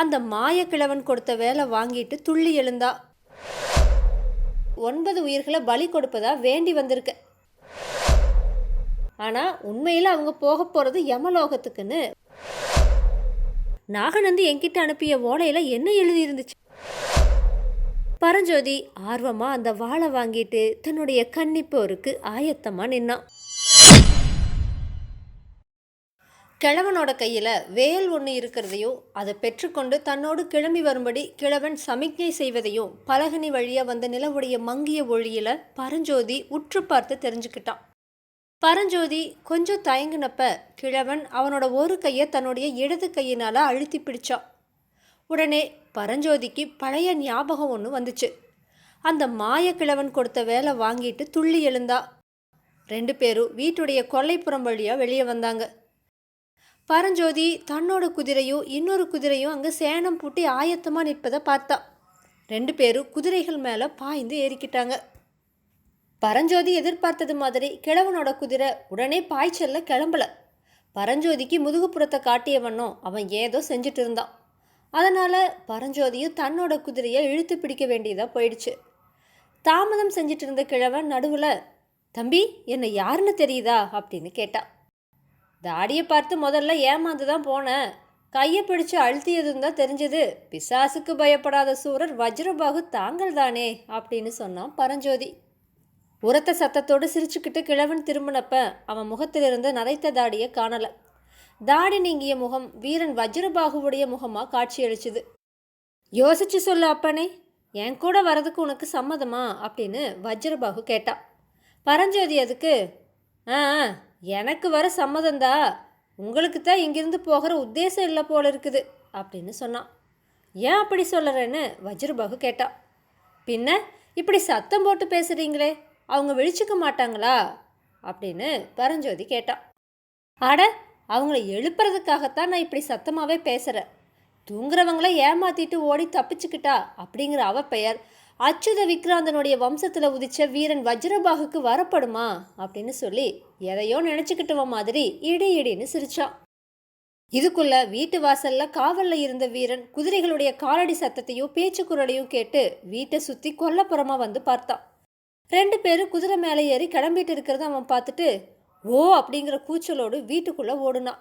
அந்த மாயக்கிழவன் கொடுத்த வேலை வாங்கிட்டு துள்ளி எழுந்தா. ஒன்பது உயிர்களை பலி கொடுப்பதா வேண்டி வந்திருக்க. ஆனால் உண்மையில் அவங்க போக போகிறது யமலோகத்துக்குன்னு. நாகநந்தி என்கிட்ட அனுப்பிய ஓலையில் என்ன எழுதியிருந்துச்சு? பரஞ்சோதி ஆர்வமா அந்த வாழை வாங்கிட்டு தன்னுடைய கன்னிப்போருக்கு ஆயத்தமா நின்னான். கிழவனோட கையில் வேல் ஒன்று இருக்கிறதையும் அதை பெற்றுக்கொண்டு தன்னோடு கிளம்பி வரும்படி கிழவன் சமிக்ஞை செய்வதையும் பலகனி வழியாக வந்த நிலவுடைய மங்கிய ஒளியில் பரஞ்சோதி உற்று பார்த்து தெரிஞ்சுக்கிட்டான். பரஞ்சோதி கொஞ்சம் தயங்கினப்ப கிழவன் அவனோட ஒரு கையை தன்னுடைய இடது கையினால் அழுத்தி பிடிச்சான். உடனே பரஞ்சோதிக்கு பழைய ஞாபகம் ஒன்று வந்துச்சு. அந்த மாய கிழவன் கொடுத்த வேலை வாங்கிட்டு துள்ளி எழுந்தா. ரெண்டு பேரும் வீட்டுடைய கொல்லைப்புறம் வழியாக வெளியே வந்தாங்க. பரஞ்சோதி தன்னோட குதிரையும் இன்னொரு குதிரையும் அங்கே சேணம் பூட்டி ஆயத்தமாக நிற்பதை பார்த்தா. ரெண்டு பேரும் குதிரைகள் மேலே பாய்ந்து ஏறிக்கிட்டாங்க. பரஞ்சோதி எதிர்பார்த்தது மாதிரி கிழவனோட குதிரை உடனே பாய்ச்சல்ல கிளம்பல. பரஞ்சோதிக்கு முதுகுப்புறத்தை காட்டியவனும் அவன் ஏதோ செஞ்சுட்டு இருந்தான். அதனால் பரஞ்சோதியும் தன்னோட குதிரையை இழுத்து பிடிக்க வேண்டியதாக போயிடுச்சு. தாமதம் செஞ்சிட்டு இருந்த கிழவன் நடுவில் தம்பி என்னை யாருன்னு தெரியுதா? அப்படின்னு கேட்டான் தாடியை பார்த்து முதல்ல ஏமாந்து தான் போனேன். கையை பிடிச்சு அழுத்தியதுன்னு தான் தெரிஞ்சது. பிசாசுக்கு பயப்படாத சூரர் வஜ்ரபாகு தாங்கள் தானே அப்படின்னு சொன்னான் பரஞ்சோதி. உரத்த சத்தத்தோடு சிரிச்சுக்கிட்டு கிழவன் திரும்பினப்ப அவன் முகத்திலிருந்து நரைத்த தாடியை காணலை. தாடி நீங்கிய முகம் வீரன் வஜ்ரபாகுவுடைய முகமாக காட்சியளிச்சுது. யோசிச்சு சொல்லு அப்பனே என் கூட வரதுக்கு உனக்கு சம்மதமா அப்படின்னு வஜ்ரபாகு கேட்டான். பரஞ்சோதி அதுக்கு ஆ ஆ, எனக்கு வர சம்மதந்தா உங்களுக்கு தான் இங்கிருந்து போகிற உத்தேசம் இல்லை போல இருக்குது அப்படின்னு சொன்னான். ஏன் அப்படி சொல்லறேன்னு வஜ்ரபாகு கேட்டான் பின்ன இப்படி சத்தம் போட்டு பேசுகிறீங்களே அவங்க விழிச்சுக்க மாட்டாங்களா அப்படின்னு பரஞ்சோதி கேட்டான் அட அவங்கள எழுப்புறதுக்காகத்தான் நான் இப்படி சத்தமாகவே பேசுகிறேன் தூங்குறவங்கள ஏமாத்திட்டு ஓடி தப்பிச்சுக்கிட்டா அப்படிங்கிற அவ பெயர் அச்சுத விக்ராந்தனுடைய வம்சத்தில் உதிச்ச வீரன் வஜ்ரபாகுக்கு வரப்படுமா? அப்படின்னு சொல்லி எதையோ நினச்சிக்கிட்டவ மாதிரி இடி இடின்னு சிரிச்சான் இதுக்குள்ள வீட்டு வாசல்ல காவல்ல இருந்த வீரன் குதிரைகளுடைய காலடி சத்தத்தையும் பேச்சு குரலையும் கேட்டு வீட்டை சுத்தி கொல்லப்புறமா வந்து பார்த்தான் ரெண்டு பேரும் குதிரை மேலே ஏறி கிளம்பிட்டு இருக்கிறத அவன் பார்த்துட்டு ஓ அப்படிங்கிற கூச்சலோடு வீட்டுக்குள்ள ஓடுனான்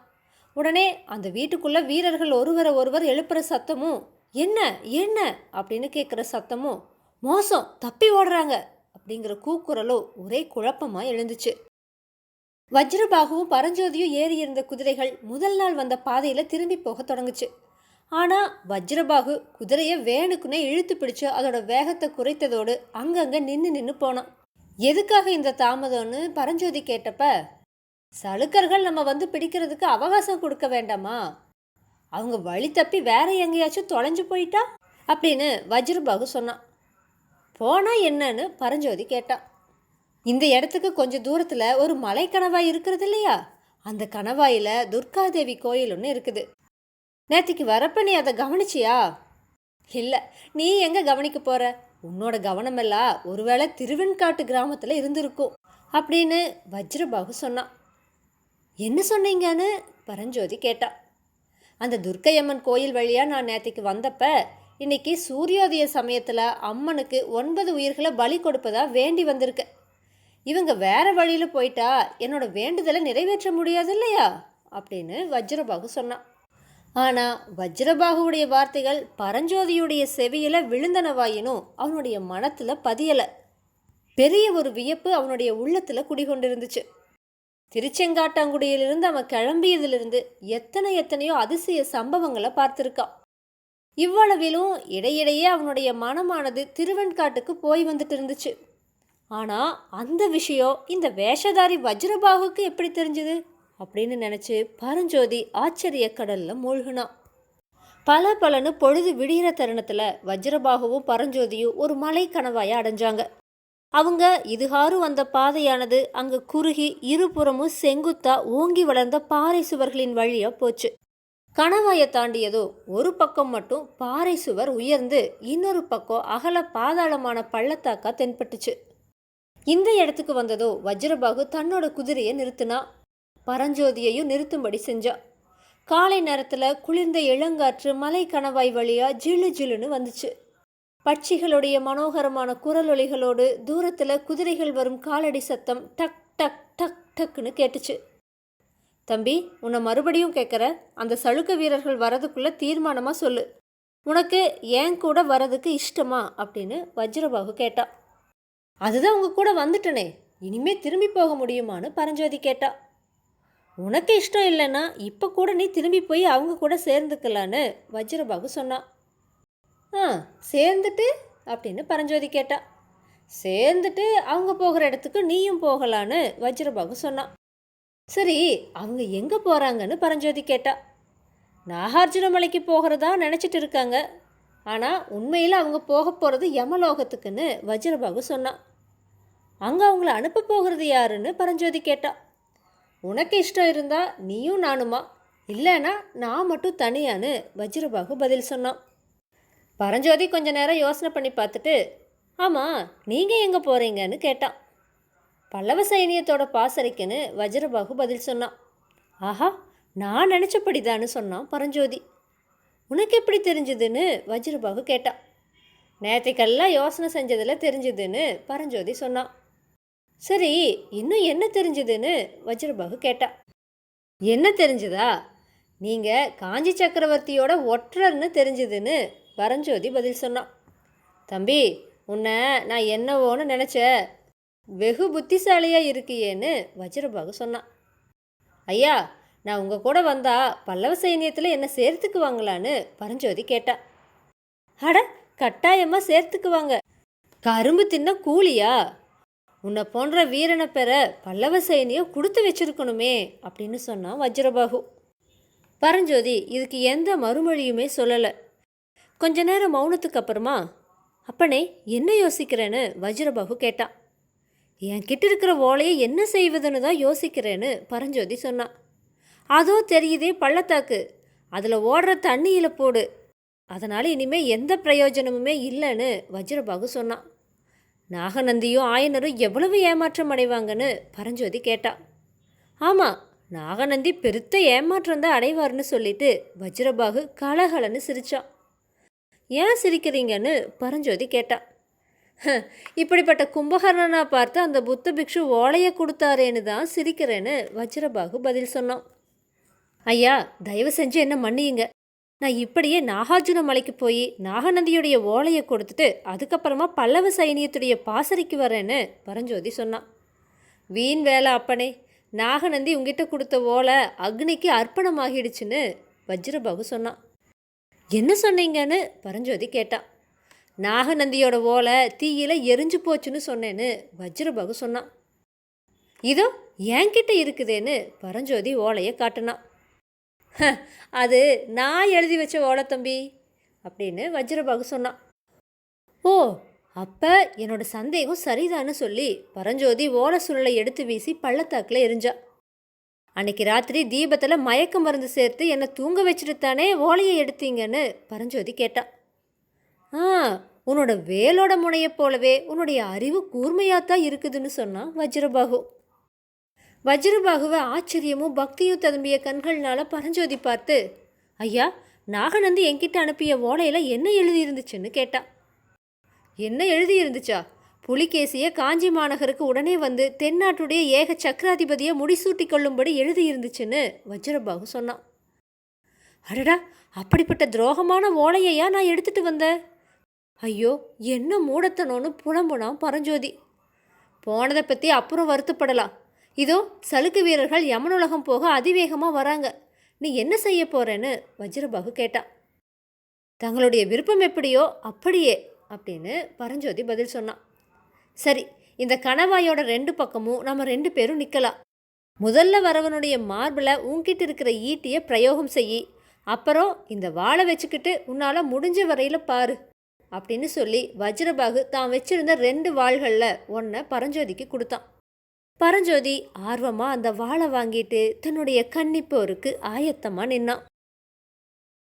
உடனே அந்த வீட்டுக்குள்ள வீரர்கள் ஒருவரை ஒருவர் எழுப்புற சத்தமும் என்ன? என்ன? அப்படின்னு கேட்குற சத்தமும் மோசம் தப்பி ஓடுறாங்க அப்படிங்கிற கூக்குரலும் ஒரே குழப்பமாக எழுந்துச்சு. வஜ்ரபாகுவும் பரஞ்சோதியும் ஏறி இருந்த குதிரைகள் முதல் நாள் வந்த பாதையில் திரும்பி போக தொடங்குச்சு. ஆனால் வஜ்ரபாகு குதிரையை வேணுக்குன்னே இழுத்து பிடிச்சு அதோட வேகத்தை குறைத்ததோடு அங்கங்கே நின்று நின்று போனான். எதுக்காக இந்த தாமதம்னு? பரஞ்சோதி கேட்டப்ப சலுக்கர்கள் நம்ம வந்து பிடிக்கிறதுக்கு அவகாசம் கொடுக்க வேண்டாமா? அவங்க வழி தப்பி வேற எங்கேயாச்சும் தொலைஞ்சு போயிட்டா? அப்படின்னு வஜ்ரபாகு சொன்னான். போனால் என்னன்னு பரஞ்சோதி கேட்டான் இந்த இடத்துக்கு கொஞ்சம் தூரத்தில் ஒரு மலை கணவாய் இருக்கிறது இல்லையா? அந்த கணவாயில் துர்காதேவி கோயில் ஒன்று இருக்குது. நேற்றுக்கு வரப்ப நீ அதை கவனிச்சியா? இல்லை நீ எங்கே கவனிக்க போகிற உன்னோட கவனமெல்லாம் ஒருவேளை திருவெண்காட்டு கிராமத்தில் இருந்திருக்கும் அப்படின்னு வஜ்ரபாகு சொன்னான் என்ன சொன்னீங்கன்னு பரஞ்சோதி கேட்டான் அந்த துர்க்கையம்மன் கோயில் வழியாக நான் நேற்றுக்கு வந்தப்போ இன்னைக்கு சூரியோதய சமயத்தில் அம்மனுக்கு ஒன்பது உயிர்களை பலி கொடுப்பதா வேண்டி வந்திருக்க. இவங்க வேற வழியில் போயிட்டா என்னோட வேண்டுதலை நிறைவேற்ற முடியாது இல்லையா? அப்படின்னு வஜ்ரபாகு சொன்னான். ஆனால் வஜ்ரபாகுவுடைய வார்த்தைகள் பரஞ்சோதியுடைய செவியில் விழுந்தனவாயினும் அவனுடைய மனத்தில் பதியலை. பெரிய ஒரு வியப்பு அவனுடைய உள்ளத்தில் குடிகொண்டிருந்துச்சு. திருச்செங்காட்டாங்குடியிலிருந்து அவன் கிளம்பியதிலிருந்து எத்தனை எத்தனையோ அதிசய சம்பவங்களை பார்த்துருக்கான். இவ்வளவிலும் இடையிடையே அவனுடைய மனமானது திருவெண்காட்டுக்கு போய் வந்துட்டு இருந்துச்சு. ஆனால் அந்த விஷயம் இந்த வேஷதாரி வஜ்ரபாகுக்கு எப்படி தெரிஞ்சது? அப்படின்னு நினச்சி பரஞ்சோதி ஆச்சரிய கடலில் மூழ்கினான் பல பலனு பொழுது விடிகிற தருணத்தில் வஜ்ரபாகுவும் பரஞ்சோதியும் ஒரு மலை கணவாய அடைஞ்சாங்க. அவங்க இதுகாரும் வந்த பாதையானது அங்கே குறுகி இருபுறமும் செங்குத்தா ஓங்கி வளர்ந்த பாறை சுவர்களின் வழியாக போச்சு. கணவாயை தாண்டியதோ ஒரு பக்கம் மட்டும் பாறை சுவர் உயர்ந்து இன்னொரு பக்கம் அகல பாதாளமான பள்ளத்தாக்கா தென்பட்டுச்சு. இந்த இடத்துக்கு வந்ததோ வஜ்ரபாகு தன்னோட குதிரையை நிறுத்தினா. பரஞ்சோதியையும் நிறுத்தும்படி செஞ்சா. காலை நேரத்தில் குளிர்ந்த இளங்காற்று மலை கணவாய் வழியாக ஜிலு ஜிலுன்னு வந்துச்சு. பட்சிகளுடைய மனோகரமான குரலொலிகளோடு தூரத்தில் குதிரைகள் வரும் காலடி சத்தம் டக் டக் டக் டக்குன்னு கேட்டுச்சு. தம்பி உன்னை மறுபடியும் கேட்குற அந்த சளுக்க வீரர்கள் வரதுக்குள்ளே தீர்மானமாக சொல்லு. உனக்கு ஏன் கூட வரதுக்கு இஷ்டமா? அப்படின்னு வஜ்ரபாகு கேட்டா. அதுதான் உங்க கூட வந்துட்டனே இனிமே திரும்பி போக முடியுமான்னு பரஞ்சோதி கேட்டா. உனக்கு இஷ்டம் இல்லைன்னா இப்போ கூட நீ திரும்பி போய் அவங்க கூட சேர்ந்துக்கலான்னு வஜ்ரபாகு சொன்னான் ஆ சேர்ந்துட்டு? அப்படின்னு பரஞ்சோதி கேட்டா. சேர்ந்துட்டு அவங்க போகிற இடத்துக்கு நீயும் போகலான்னு வஜ்ரபாகு சொன்னான் சரி அவங்க எங்கே போகிறாங்கன்னு பரஞ்சோதி கேட்டா. நாகார்ஜுன மலைக்கு போகிறதா நினச்சிட்டு இருக்காங்க. ஆனால் உண்மையில் அவங்க போக போகிறது யமலோகத்துக்குன்னு வஜ்ரபாகு சொன்னான் அங்கே அவங்கள அனுப்ப போகிறது யாருன்னு பரஞ்சோதி கேட்டா. உனக்கு இஷ்டம் இருந்தால் நீயும் நானுமா? இல்லைன்னா நான் மட்டும் தனியான்னு வஜ்ரபாகு பதில் சொன்னான் பரஞ்சோதி கொஞ்ச நேரம் யோசனை பண்ணி பார்த்துட்டு ஆமாம் நீங்கள் எங்கே போகிறீங்கன்னு கேட்டான் பல்லவ சைனியத்தோட பாசறைக்குன்னு வஜ்ரபாகு பதில் சொன்னான். ஆஹா நான் நினச்சபடிதான்னு சொன்னான் பரஞ்சோதி. உனக்கு எப்படி தெரிஞ்சுதுன்னு வஜ்ரபாகு கேட்டான். நேற்றுக்கெல்லாம் யோசனை செஞ்சதில் தெரிஞ்சுதுன்னு பரஞ்சோதி சொன்னான். சரி இன்னும் என்ன தெரிஞ்சுதுன்னு வஜ்ரபாகு கேட்டான். என்ன தெரிஞ்சதா? நீங்கள் காஞ்சி சக்கரவர்த்தியோட ஒற்றர்னு தெரிஞ்சுதுன்னு பரஞ்சோதி பதில் சொன்னான். தம்பி உன்னை நான் என்னவோன்னு நினச்ச வெகு புத்திசாலியாக இருக்கியேன்னு வஜ்ரபாகு சொன்னான் ஐயா நான் உங்கள் கூட வந்தா பல்லவ சைனியத்தில் என்ன சேர்த்துக்குவாங்களான்னு பரஞ்சோதி கேட்டான் அட கட்டாயமாக சேர்த்துக்குவாங்க. கரும்பு தின்ன கூலியா? உன்னை போன்ற வீரனை பெற பல்லவ சைனியம் கொடுத்து வச்சிருக்கணுமே அப்படின்னு சொன்னான் வஜ்ரபாகு. பரஞ்சோதி இதுக்கு எந்த மறுமொழியுமே சொல்லலை. கொஞ்ச நேரம் மௌனத்துக்கு அப்புறமா அப்பனே என்ன யோசிக்கிறேன்னு? வஜ்ரபாகு கேட்டான் என் கிட்ட இருக்கிற ஓலையை என்ன செய்வதுன்னு தான் யோசிக்கிறேன்னு பரஞ்சோதி சொன்னான். அதோ தெரியுதே பள்ளத்தாக்கு அதில் ஓடுற தண்ணியில் போடு. அதனால் இனிமே எந்த பிரயோஜனமுமே இல்லைன்னு வஜ்ரபாகு சொன்னான். நாகநந்தியும் ஆயனரும் எவ்வளவு ஏமாற்றம் அடைவாங்கன்னு பரஞ்சோதி கேட்டா. ஆமாம் நாகநந்தி பெருத்த ஏமாற்றம் தான் அடைவார்னு சொல்லிட்டு வஜ்ரபாகு கலகலன்னு சிரிச்சான். ஏன் சிரிக்கிறீங்கன்னு பரஞ்சோதி கேட்டான் இப்படிப்பட்ட கும்பகர்ணனா பார்த்து அந்த புத்த பிக்ஷு ஓலையை கொடுத்தாரேன்னு தான் சிரிக்கிறேன்னு வஜ்ரபாகு பதில் சொன்னான். ஐயா தயவு செஞ்சு என்ன மன்னியுங்க. நான் இப்படியே நாகார்ஜுன மலைக்கு போய் நாகநந்தியுடைய ஓலையை கொடுத்துட்டு அதுக்கப்புறமா பல்லவ சைனியத்துடைய பாசறைக்கு வரேன்னு பரஞ்சோதி சொன்னான். வீண் வேலை அப்பனே நாகநந்தி உங்ககிட்ட கொடுத்த ஓலை அக்னிக்கு அர்ப்பணமாகிடுச்சுன்னு வஜ்ரபாகு சொன்னான். என்ன சொன்னீங்கன்னு பரஞ்சோதி கேட்டான். நாகநந்தியோட ஓலை தீயில எரிஞ்சு போச்சுன்னு சொன்னேன்னு வஜ்ரபாகு சொன்னான். இதோ என்கிட்ட இருக்குதேன்னு பரஞ்சோதி ஓலையை காட்டினான். அது நான் எழுதி வச்ச ஓலை தம்பி அப்படின்னு வஜ்ரபாகு சொன்னான். ஓ அப்போ என்னோட சந்தேகம் சரிதான்னு சொல்லி பரஞ்சோதி ஓலை சுருளை எடுத்து வீசி பள்ளத்தாக்கில் எரிஞ்சா. அன்னைக்கு ராத்திரி தீபத்தில் மயக்க மருந்து சேர்த்து என்னை தூங்க வச்சுட்டு தானே ஓலையை எடுத்தீங்கன்னு பரஞ்சோதி கேட்டான் ஆ உன்னோட வேலோட முனையைப் போலவே உன்னுடைய அறிவு கூர்மையாத்தான் இருக்குதுன்னு சொன்னான் வஜ்ரபாகு. வஜ்ரபாகுவை ஆச்சரியமும் பக்தியும் ததும்பிய கண்கள்னால பரஞ்சோதி பார்த்து ஐயா நாகநந்தி என்கிட்ட அனுப்பிய ஓலையில் என்ன எழுதியிருந்துச்சுன்னு கேட்டா. என்ன எழுதியிருந்துச்சா? புலிகேசிய காஞ்சி மாநகருக்கு உடனே வந்து தென்னாட்டுடைய ஏக சக்கராதிபதியை முடிசூட்டி கொள்ளும்படி எழுதியிருந்துச்சுன்னு வஜ்ரபாகு சொன்னான். அடடா அப்படிப்பட்ட துரோகமான ஓலையையா நான் எடுத்துட்டு வந்தேன்? ஐயோ என்ன மூடத்தனோன்னு புலம்புனான் பரஞ்சோதி. போனதை பற்றி அப்புறம் வருத்தப்படலாம். இதோ சலுக்கு வீரர்கள் யமனுலகம் போக அதிவேகமாக வராங்க. நீ என்ன செய்ய போறேன்னு வஜ்ரபாகு கேட்டான் தங்களுடைய விருப்பம் எப்படியோ அப்படியே அப்படின்னு பரஞ்சோதி பதில் சொன்னான் சரி இந்த கணவாயோட ரெண்டு பக்கமும் நம்ம ரெண்டு பேரும் நிற்கலாம் முதல்ல வரவனுடைய மார்பில் உன்கிட்ட இருக்கிற ஈட்டியை பிரயோகம் செய். அப்புறம் இந்த வாழை வச்சுக்கிட்டு உன்னால் முடிஞ்ச வரையில் பாரு. அப்படின்னு சொல்லி வஜ்ரபாகு தான் வச்சிருந்த ரெண்டு வாள்களில் ஒன்றை பரஞ்சோதிக்கு கொடுத்தான். பரஞ்சோதி ஆர்வமாக அந்த வாளை வாங்கிட்டு தன்னுடைய கன்னிப்போருக்கு ஆயத்தமாக நின்னான்.